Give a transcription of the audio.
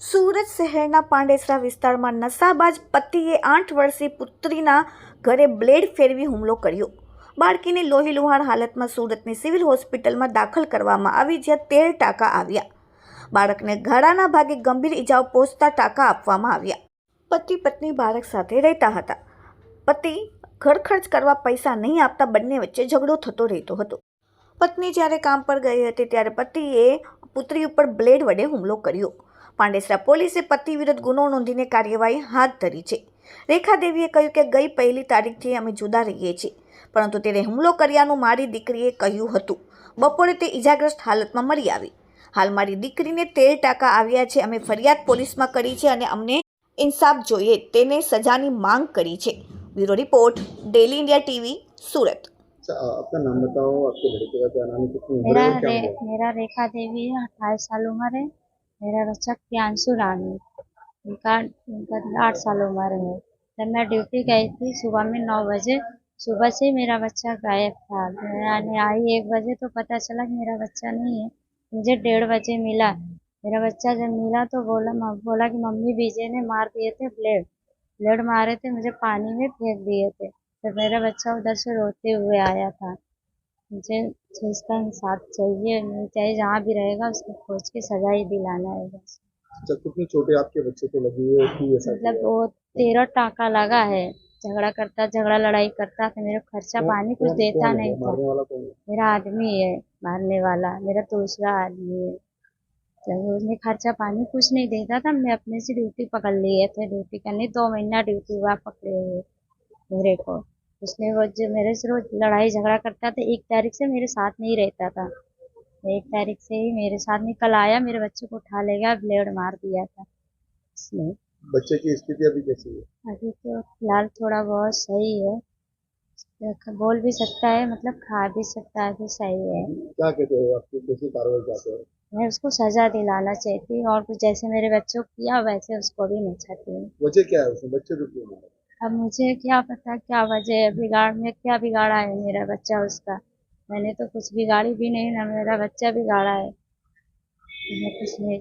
સુરત શહેરના પાંડેસરા વિસ્તારમાં નશાબાજ પતિએ આઠ વર્ષીય પુત્રીના ઘરે બ્લેડ ફેરવી હુમલો કર્યો. બાળકીને લોહી લુહાણ હાલતમાં સુરતની સિવિલ હોસ્પિટલમાં દાખલ કરવામાં આવી, જ્યાં તેર ટાંકા આવ્યા. બાળકને ઘાડાના ભાગે ગંભીર ઈજાઓ પહોંચતા ટાંકા આપવામાં આવ્યા. પતિ, પત્ની, બાળક સાથે રહેતા હતા. પતિ ઘર ખર્ચ કરવા પૈસા નહીં આપતા બંને વચ્ચે ઝઘડો થતો રહેતો હતો. પત્ની જ્યારે કામ પર ગઈ હતી ત્યારે પતિએ પુત્રી ઉપર બ્લેડ વડે હુમલો કર્યો. પાંડેસરા પોલીસે પતિ વિરુદ્ધ ગુનો નોંધીને કાર્યવાહી હાથ ધરી છે. રેખા દેવીએ કહ્યું કે ગઈ પહેલી તારીખથી અમે જુદા રહીએ છીએ, પરંતુ તેને હુમલો કર્યાનું મારી દીકરીએ કહ્યું હતું. બપોરે તે ઇજાગ્રસ્ત હાલતમાં મળી આવી. હાલ મારી દીકરીને તેર ટાંકા આવ્યા છે, અમે ફરિયાદ પોલીસમાં કરી છે અને અમને ઇન્સાફ જોઈએ, તેને સજાની માંગ કરી છે. Bureau report, Daily India TV, Surat. आपका नाम बताओ आपके लड़के का क्या नाम है कितनी उम्र मेरा है क्या रे, हुआ? मेरा रेखा देवी है अट्ठाईस साल उम्र है। मेरा बच्चा प्रियांशु रानी उनका उनका आठ साल उम्र है। जब मैं ड्यूटी गई थी सुबह में नौ बजे सुबह से मेरा बच्चा गायब था। मैं आई एक बजे तो पता चला कि मेरा बच्चा नहीं है। मुझे डेढ़ बजे मिला। मेरा बच्चा जब मिला तो बोला म- बोला कि मम्मी विजय ने मार दिए थे ब्लेड। ब्लेड मारे थे मुझे पानी में फेंक दिए थे। तो मेरा बच्चा उधर से रोते हुए आया था मुझे जिसका इंसाफ चाहिए चाहिए जहाँ भी रहेगा उसको खोज के सजा ही दिलाना है बस। अच्छा कितनी चोटें आपके बच्चे को लगी है मतलब वो तेरह टाका लगा है। झगड़ा करता झगड़ा लड़ाई करता था मेरा खर्चा पानी कुछ देता नहीं था। मेरा आदमी है मारने वाला मेरा दूसरा आदमी है। जब उसने खर्चा पानी कुछ नहीं देता था मैं अपने से ड्यूटी पकड़ लिए थे ड्यूटी करने दो महीना ड्यूटी हुआ पकड़े हुए। मेरे को। उसने वो जो मेरे से रोज लड़ाई झगड़ा करता था एक तारीख से मेरे साथ नहीं रहता था। एक तारीख से ही मेरे साथ निकल आया मेरे बच्चे को उठा ले गया ब्लेड मार दिया था उसने। बच्चे की स्थिति अभी कैसी है? अभी तो फ़िलहाल थोड़ा बहुत सही है। बोल भी सकता है मतलब खा भी सकता है तो सही है। क्या कहते हो आपकी कैसी कार्रवाई चाहते हो? मैं उसको सजा दिलाना चाहती हूँ और कुछ जैसे मेरे बच्चों को किया वैसे उसको भी मैं चाहती हूँ। वजह क्या है उसमें? बच्चे को क्यों मारा? अब मुझे क्या पता क्या वजह है, बिगाड़, में क्या बिगाड़ा है मेरा बच्चा उसका? मैंने तो कुछ बिगाड़ी भी नहीं ना, मेरा बच्चा बिगाड़ा है। मैं कुछ नहीं